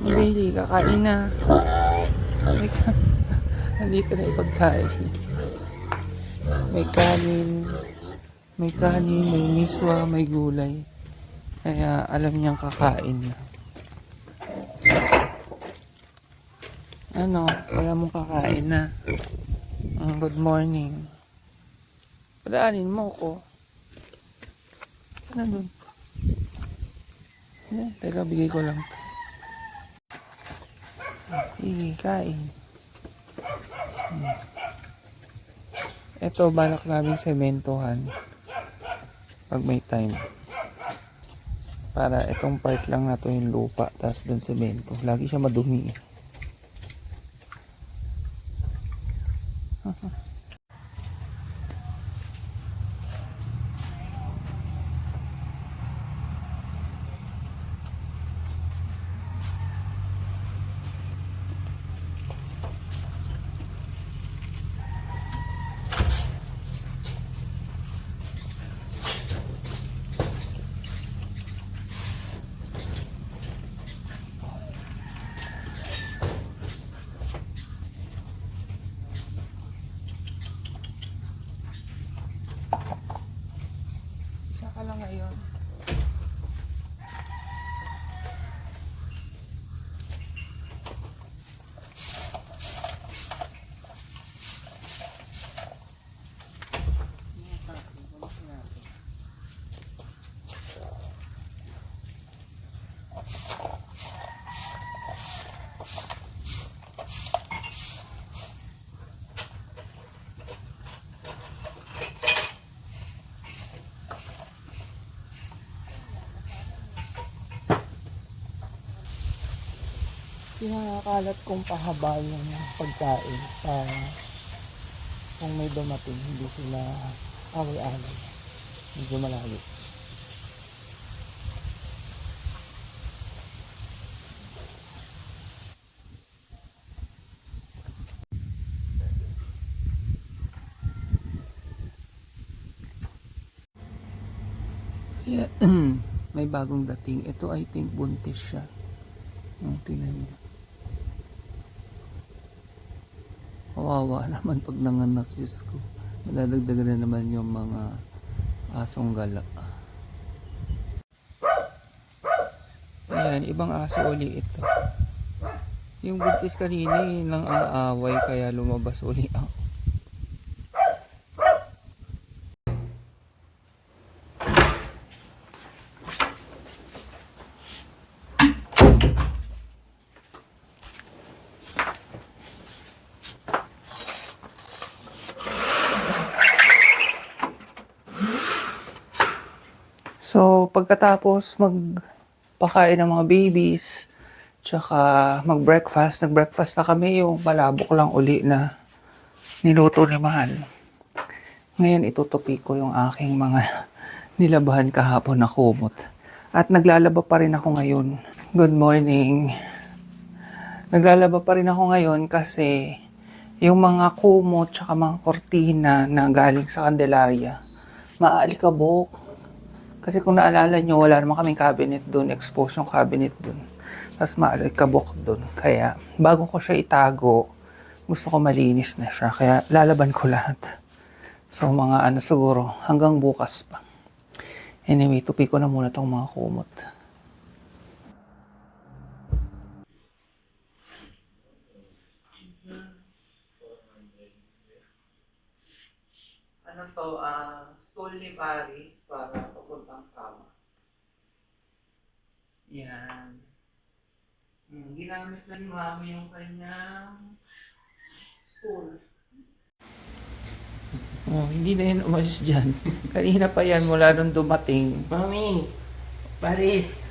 Baby, kakain na. Nandito na yung pagkain. May kanin. May kanin, may miswa, may gulay. Kaya alam niyang kakain na. Ano, alam mong kakain na. Mm, good morning. Padaanin mo ko. Ano dun? Yan, teka, bigay ko lang. Sige, kain. Hmm. Ito, balak namin sementohan. Pag may time. Para itong part lang na to yung lupa, tapos dun semento. Lagi siya madumi. eh. Isa ka lang ngayon. Pinakakalat kong pahabal ng pagkain para kung may dumating, hindi sila away-away. Medyo malayo. Yeah. may bagong dating. Ito I think buntis siya. Ang tinan niya. Kawawa naman pag nanganak Diyos ko. Madadagdagan na naman yung mga asong gala. Ayan, ibang aso uli ito. Yung buntis kanina yun lang aaway kaya lumabas uli ako. So, pagkatapos magpakain ng mga babies, tsaka mag-breakfast, nag-breakfast na kami yung palabok lang uli na niluto ni Mahal. Ngayon, itutupi ko yung aking mga nilabahan kahapon na kumot. At naglalaba pa rin ako ngayon. Good morning. Naglalaba pa rin ako ngayon kasi yung mga kumot tsaka mga kortina na galing sa Candelaria, maalikabok. Kasi kung naalala nyo, wala naman kaming cabinet doon, expose yung cabinet doon. Tapos maalikabok doon. Kaya bago ko siya itago, gusto ko malinis na siya. Kaya lalaban ko lahat. So mga ano siguro, hanggang bukas pa. Anyway, tupi ko na muna tong mga kumot. Ano to, ah, stool ni Paris para papuntang kama. Yan. Hmm, ginamit na ni Mama yung kanyang stool. Oh, hindi na yan umalis dyan. Kanina pa yan mula nung dumating. Mami, Paris,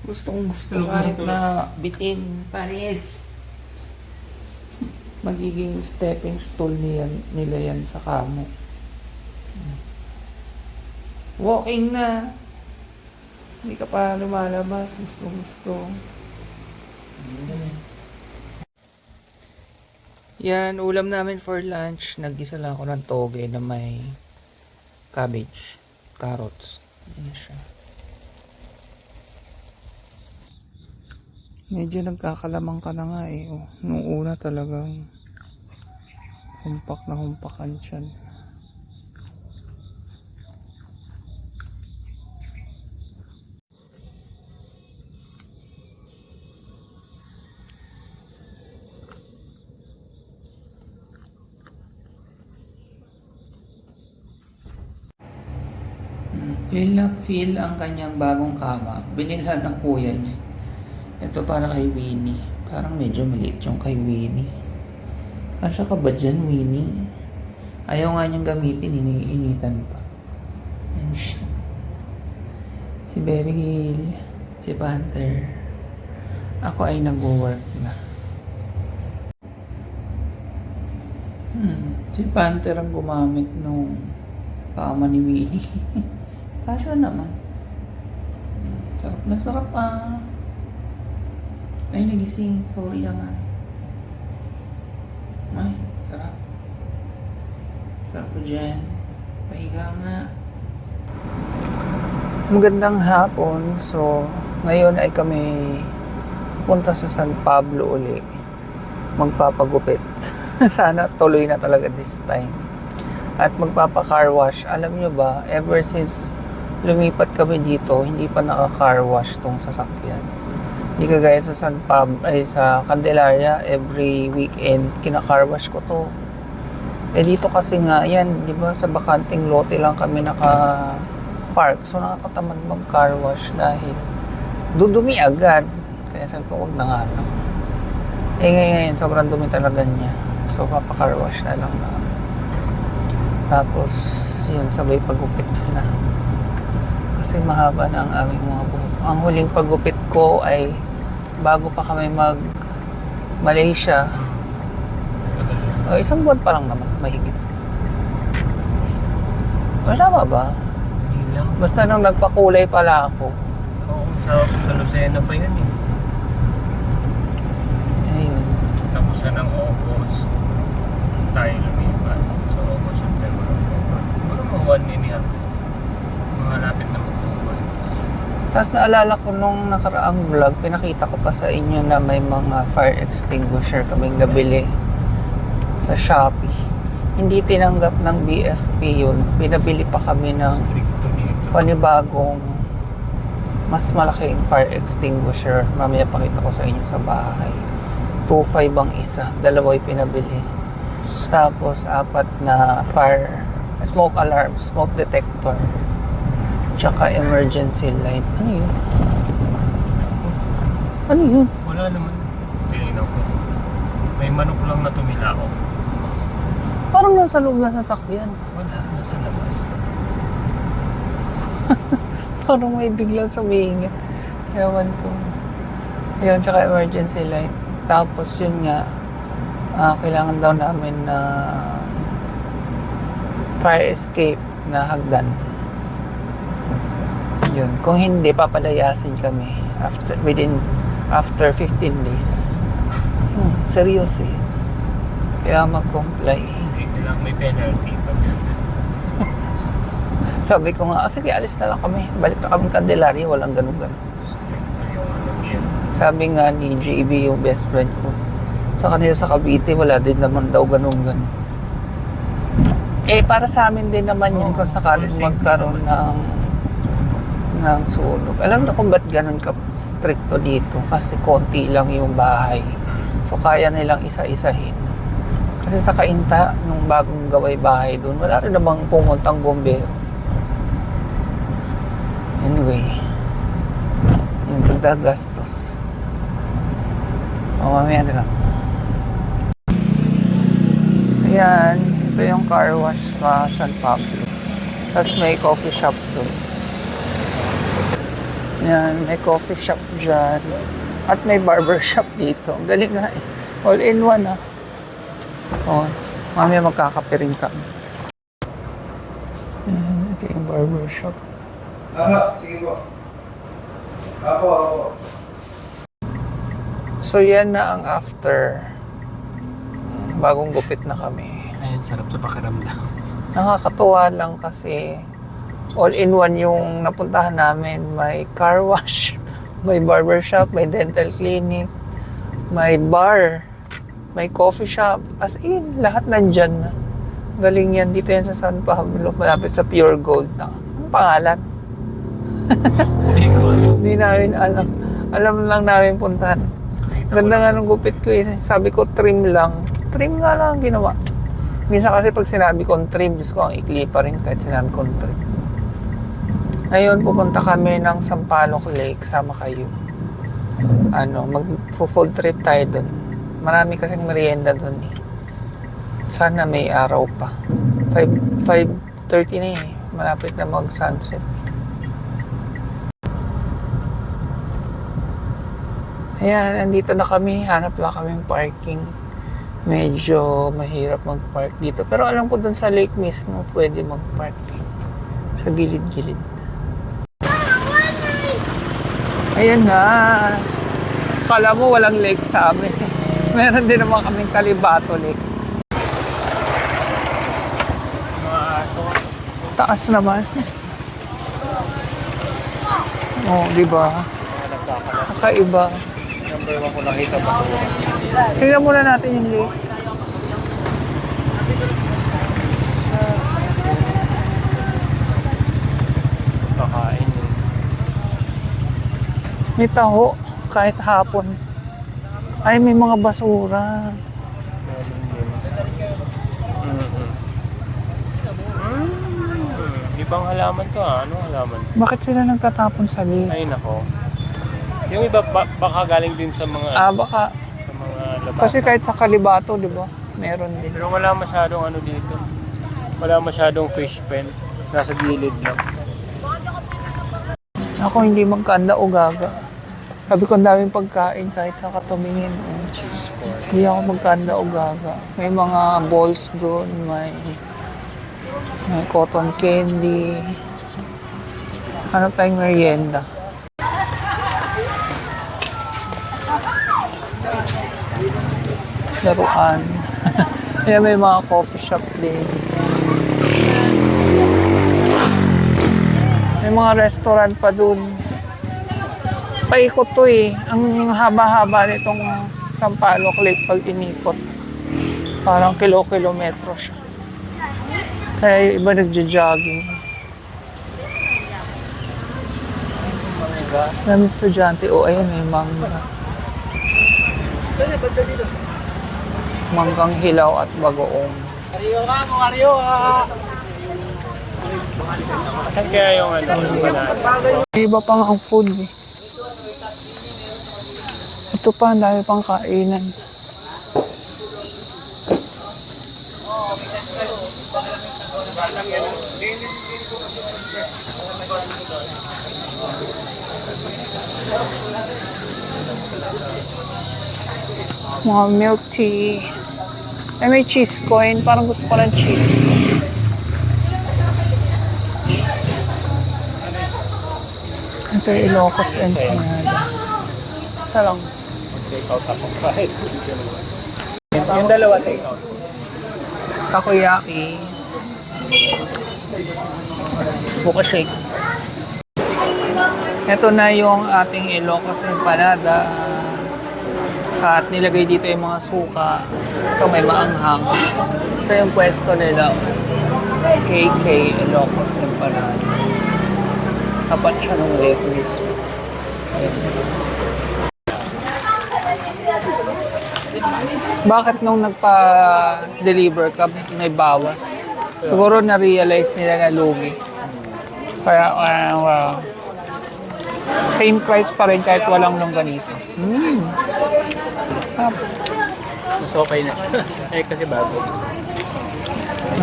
Gustong gusto Tulog na, kahit tulog. na bitin. Paris. Magiging stepping stool niyan, nila yan sa kamo. Walking na. Hindi ka pa lumalabas. Gusto gusto. Yan, ulam namin for lunch. Nagisa lang ako ng toge na may cabbage, carrots. Yan siya. Medyo nagkakalamang ka na nga eh. Oh, nung una talagang humpak na humpakan siyan. Feel ang kanyang bagong kama. Binilhan ng kuya niya. Ito para kay Winnie. Parang medyo maliit yung kay Winnie. Kasya ka ba dyan, Winnie? Ayaw nga niyang gamitin, iniinitan pa. Si Baby Hill, si Panther. Ako ay nag-work na. Hmm, si Panther ang gumamit nung kama ni Winnie. Kasya naman. Sarap na sarap ah. Ay, nagising. Sorry naman. Ay, sarap. Sarap ko dyan. Pahiga nga. Magandang hapon. So, ngayon ay kami punta sa San Pablo uli. Magpapagupit. Sana tuloy na talaga this time. At magpapa-car wash. Alam nyo ba, ever since lumipat kami dito, hindi pa naka-car wash tong sasakyan. Hindi kagaya sa San Pab, ay sa Candelaria, every weekend, kina-car wash ko to. Eh dito kasi nga, yan, di ba, sa bakanting lote lang kami naka-park. So nakakatamad mag-car wash dahil dudumi agad. Kaya sabi ko, huwag na nga lang. Eh ngayon, sobrang dumi talaga niya. So papa-car wash na lang na. Tapos, yun, sabay pagupit na. Kasi mahaba na ang aming mga buhok. Ang huling paggupit ko ay bago pa kami mag Malaysia. O, isang buwan pa lang naman, mahigit. Wala ba ba? Basta nung nagpakulay pala ako. Oo, sa, sa Lucena pa yun eh. Ayun. Tapos na ng August. Tayo lumipat. So, August, September, October. Siguro mga one and a half. Mga lapit na mag two months. Tapos naalala ko nung nakaraang vlog, pinakita ko pa sa inyo na may mga fire extinguisher kaming nabili sa Shopee. Hindi tinanggap ng BFP yun. Pinabili pa kami ng panibagong mas malaking fire extinguisher. Mamaya pakita ko sa inyo sa bahay. 2.5 ang isa. Dalawa pinabili. Tapos apat na fire smoke alarm, smoke detector. Tsaka emergency light. Ano yun? Ano yun? Wala naman. Tinignan ko. May manok lang na tumilao. Parang nasa loob ng sasakyan. Wala. Nasa labas. Parang may biglang sumingit. Ewan ko. Ayun, tsaka emergency light. Tapos yun nga, ah, kailangan daw namin na fire escape na hagdan. Yun. Kung hindi, papalayasin kami after, within, after 15 days. Hmm, seryoso yun. Kaya mag-comply. Hindi. Kailangan may penalty. Sabi ko nga, ah, sige, alis na lang kami. Balik na kami Candelaria, walang ganun-ganun. Sabi nga ni JB, yung best friend ko, sa kanila sa Cavite, wala din naman daw ganun ganun. Eh, para sa amin din naman yun kung sakaling safety magkaroon ng ng sunog. Alam na kung ba't ganun ka stricto dito kasi konti lang yung bahay. So, kaya nilang isa-isahin. Kasi sa Kainta, nung bagong gaway bahay doon, wala rin namang pumuntang bombero. Anyway, yung dagdag gastos. O, mamaya na lang. Ayan, ito yung car wash sa San Pablo. Tapos may coffee shop doon. Yan, may coffee shop dyan. At may barber shop dito. Galing nga eh. All in one ah. O, mamaya magkakape rin kami. Ayan, ito yung barber shop. Ano? Sige po. Apo, apo. So yan na ang after. Bagong gupit na kami. Ayun, sarap sa pakiramdam. Nakakatuwa lang kasi all in one yung napuntahan namin. May car wash, May barbershop, may dental clinic, may bar, may coffee shop. As in, lahat nandyan na. Galing yan. Dito yan sa San Pablo, malapit sa Pure Gold na. Ang pangalan? Hindi namin alam. Alam lang namin puntahan. Ganda nga ng gupit ko eh. Sabi ko, trim lang. Trim nga lang ang ginawa. Minsan kasi pag sinabi kong trim, Diyos ko, ang ikli pa rin kahit sinabi kong trim. Ngayon, pupunta kami ng Sampaloc Lake. Sama kayo. Ano, mag-food trip tayo doon. Marami kasing merienda doon eh. Sana may araw pa. 5, 5.30 na eh. Malapit na mag-sunset. Ayan, andito na kami. Hanap lang kami parking. Medyo mahirap mag-park dito. Pero alam ko dun sa lake mismo, pwede mag-park. Sa gilid-gilid. Ayan na. Kala mo walang lake sa amin. Meron din naman kaming Kalibato Lake. Taas naman. oh, di ba? Kakaiba. Number one ko nakita ba? Tingnan muna natin yung lake. May taho kahit hapon. Ay, may mga basura. Meron din. Mhm. Mm, Ibang halaman to ah. Anong halaman? Bakit sila nagtatapon sa lake? Ay nako. Yung iba ba- baka galing din sa mga Ah, baka. sa mga labas. Kasi kahit sa Kalibato, di ba? Meron din. Pero wala masyadong ano dito. Wala masyadong fish pen. Nasa gilid lang. Ako hindi magkanda o gaga. Sabi ko ang daming pagkain kahit sa katumingin. Oh. Corn. Hindi ako magkanda o gaga. May mga balls doon, may, may cotton candy. Hanap tayong merienda. Laruan. Kaya may mga coffee shop din. May mga restaurant pa dun. Paikot to eh. Ang haba-haba nitong Sampaloc Lake pag inikot. Parang kilo-kilometro siya. Kaya yung iba nagja-jogging. Dami estudyante. O, ayan, may mangga. Manggang hilaw at bagoong. Saan kaya yung ano? Yung banana? May iba pang ang food eh. Ito pa, ang dami pang kainan. Mga milk tea. Ay, may cheese coin. Parang gusto ko ng cheese coin. Ito Ilocos. Isa lang. Take out ako. Kahit. Yung dalawa take out. Takoyaki. Buka shake. Ito na yung ating Ilocos Empanada. At nilagay dito yung mga suka. Ito may maanghang. Ito yung pwesto nila. KK Ilocos Empanada. Tapat siya ng lake mismo. Ayan. Bakit nung nagpa-deliver ka, may bawas? Siguro na-realize nila na lugi. Kaya, uh, wow. Same price pa rin kahit walang longganisa. Mm. Sarap. Mas okay na. eh kasi bago.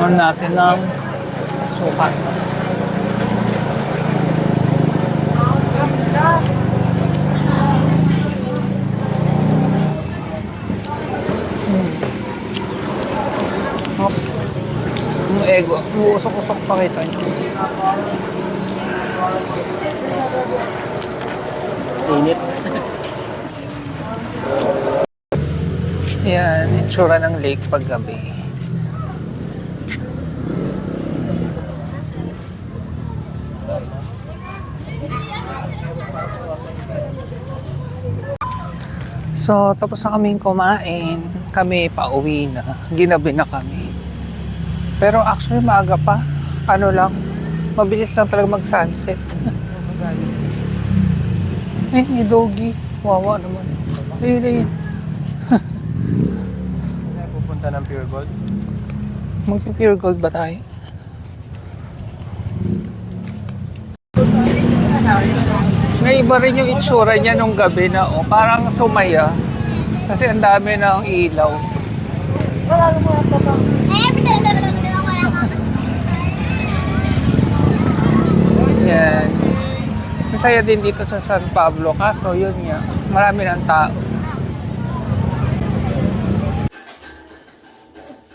Ano natin ng sukat. Mm. Yung ego, uusok-usok pa kita niyo. Init. Yan, itsura ng lake pag gabi. So, tapos na kaming kumain. Kami pauwi na. Ginabi na kami. Pero actually, maaga pa. Ano lang, mabilis lang talaga mag-sunset. eh, may doggy. Wawa naman. Really? Pupunta ng Pure Gold. Mag-pure gold ba tayo? Naiba rin yung itsura niya nung gabi na oh, parang sumaya. Kasi ang dami ng ilaw. Yan. Masaya din dito sa San Pablo. Kaso yun nga, marami ng tao.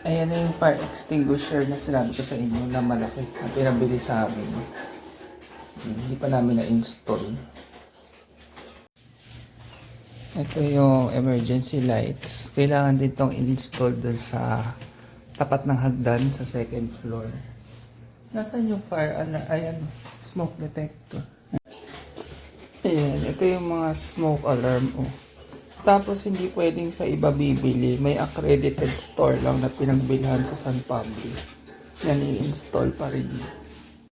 Ayan na yung fire extinguisher na sinabi ko sa inyo na malaki na pinabili sa amin. Hindi pa namin na-install. Ito yung emergency lights. Kailangan din tong install dun sa tapat ng hagdan sa second floor. Nasaan yung fire? Ano, ayan, smoke detector. Ayan, ito yung mga smoke alarm. Oh. Tapos hindi pwedeng sa iba bibili. May accredited store lang na pinagbilhan sa San Pablo. Yan i-install pa rin dito.